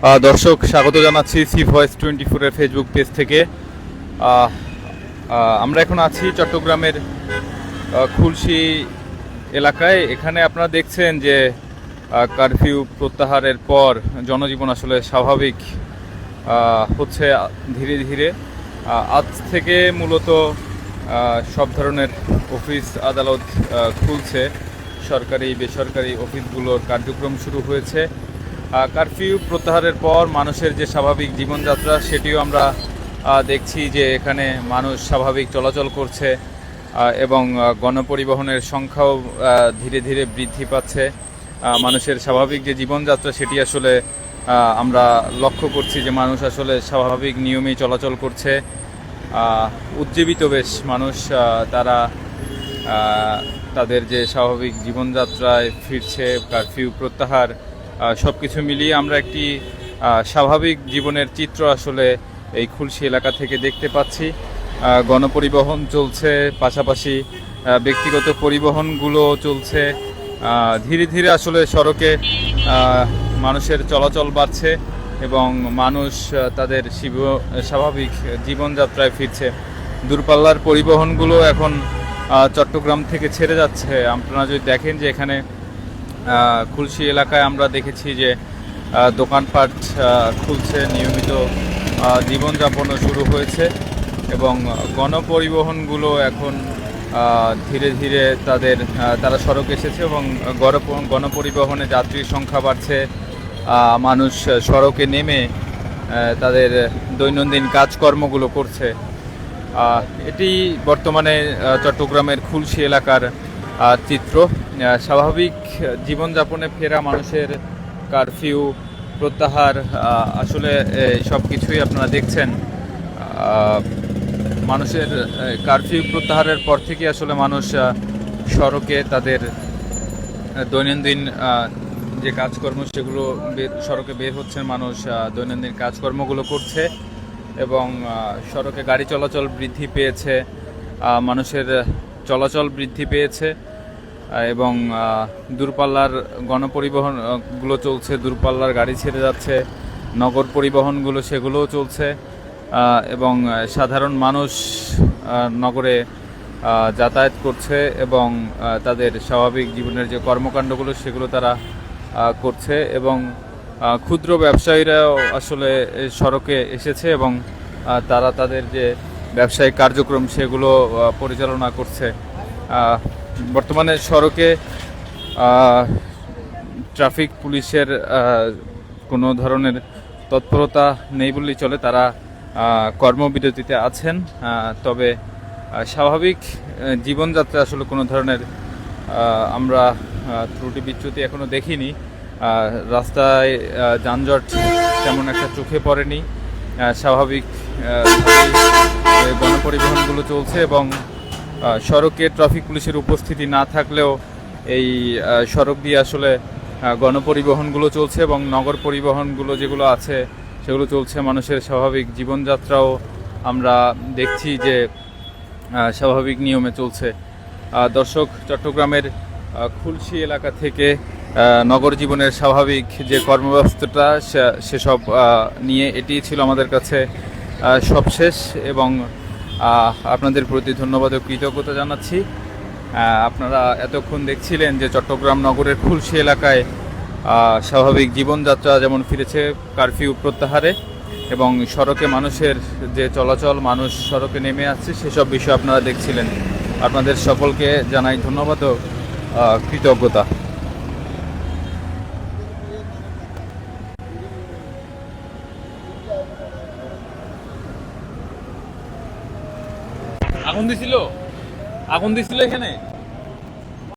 দর্শক, স্বাগত জানাচ্ছি সি ভয়েস টোয়েন্টি ফোরের ফেসবুক পেজ থেকে। আমরা এখন আছি চট্টগ্রামের খুলশি এলাকায়। এখানে আপনারা দেখছেন যে কারফিউ প্রত্যাহারের পর জনজীবন আসলে স্বাভাবিক হচ্ছে ধীরে ধীরে। আজ থেকে মূলত সব ধরনের অফিস আদালত খুলছে। সরকারি, বেসরকারি অফিসগুলোর কার্যক্রম শুরু হয়েছে। কারফিউ প্রত্যাহারের পর মানুষের যে স্বাভাবিক জীবনযাত্রা, সেটিও আমরা দেখছি যে এখানে মানুষ স্বাভাবিক চলাচল করছে এবং গণপরিবহনের সংখ্যাও ধীরে ধীরে বৃদ্ধি পাচ্ছে। মানুষের স্বাভাবিক যে জীবনযাত্রা, সেটি আসলে আমরা লক্ষ্য করছি যে মানুষ আসলে স্বাভাবিক নিয়মেই চলাচল করছে। উজ্জীবিত বেশ মানুষ তারা তাদের যে স্বাভাবিক জীবনযাত্রায় ফিরছে কারফিউ প্রত্যাহার সব কিছু মিলিয়ে আমরা একটি স্বাভাবিক জীবনের চিত্র আসলে এই খুলশি এলাকা থেকে দেখতে পাচ্ছি। গণপরিবহন চলছে, পাশাপাশি ব্যক্তিগত পরিবহনগুলো চলছে। ধীরে ধীরে আসলে সড়কে মানুষের চলাচল বাড়ছে এবং মানুষ তাদের শিব- স্বাভাবিক জীবনযাত্রায় ফিরছে। দূরপাল্লার পরিবহনগুলো এখন চট্টগ্রাম থেকে ছেড়ে যাচ্ছে। আপনারা যদি দেখেন যে এখানে খুলশি এলাকায় আমরা দেখেছি যে দোকানপাট খুলছে, নিয়মিত জীবনযাপনও শুরু হয়েছে এবং গণপরিবহনগুলো এখন ধীরে ধীরে তাদের তারা সড়ক এসেছে এবং গণ- গণপরিবহনে যাত্রীর সংখ্যা বাড়ছে। মানুষ সড়কে নেমে তাদের দৈনন্দিন কাজকর্মগুলো করছে। এটি বর্তমানে চট্টগ্রামের খুলশি এলাকার চিত্র। স্বাভাবিক জীবনযাপনে ফেরা মানুষের কারফিউ প্রত্যাহার আসলে সব কিছুই আপনারা দেখছেন। মানুষের কারফিউ প্রত্যাহারের পর থেকে আসলে মানুষ সড়কে তাদের দৈনন্দিন যে কাজকর্ম সেগুলো সড়কে বের হচ্ছেন মানুষ দৈনন্দিন কাজকর্মগুলো করছে এবং সড়কে গাড়ি চলাচল বৃদ্ধি পেয়েছে। মানুষের চলাচল বৃদ্ধি পেয়েছে। এবং দূরপাল্লার গণপরিবহন আহ, গুলো চলছে দূরপাল্লার গাড়ি ছেড়ে যাচ্ছে নগর পরিবহনগুলো সেগুলোও চলছে এবং সাধারণ মানুষ নগরে যাতায়াত করছে এবং তাদের স্বাভাবিক জীবনের যে কর্মকাণ্ডগুলো সেগুলো তারা করছে এবং ক্ষুদ্র ব্যবসায়ীরাও আসলে সড়কে এসেছে এবং তারা তাদের যে ব্যবসায়িক কার্যক্রম সেগুলো পরিচালনা করছে। বর্তমানে সড়কে ট্রাফিক পুলিশের কোনো ধরনের তৎপরতা নেই বললেই চলে। তারা কর্মবিরতিতে আছেন তবে স্বাভাবিক জীবনযাত্রা আসলে কোনো ধরনের আমরা ত্রুটি বিচ্যুতি এখনও দেখিনি। রাস্তায় যানজট তেমন একটা চোখে পড়েনি। স্বাভাবিক গণপরিবহনগুলো চলছে এবং সড়কে ট্রাফিক পুলিশের উপস্থিতি না থাকলেও এই সড়ক দিয়ে আসলে গণপরিবহনগুলো চলছে এবং নগর পরিবহনগুলো যেগুলো আছে, সেগুলো চলছে। মানুষের স্বাভাবিক জীবনযাত্রাও আমরা দেখছি যে স্বাভাবিক নিয়মে চলছে। দর্শক, চট্টগ্রামের খুলশি এলাকা থেকে নগর জীবনের স্বাভাবিক যে কর্মব্যস্ততা সেসব নিয়ে এটি ছিল আমাদের কাছে সবশেষ এবং আপনাদের প্রতি ধন্যবাদ ও কৃতজ্ঞতা জানাচ্ছি। আপনারা এতক্ষণ দেখছিলেন যে চট্টগ্রাম নগরের খুলশি এলাকায় স্বাভাবিক জীবনযাত্রা যেমন ফিরেছে কারফিউ প্রত্যাহারে এবং সড়কে মানুষের যে চলাচল, মানুষ সড়কে নেমে আসছে, সেসব বিষয় আপনারা দেখছিলেন। আপনাদের সকলকে জানাই ধন্যবাদ ও কৃতজ্ঞতা। আগুন দিছিল? আগুন দিছিল এখানে?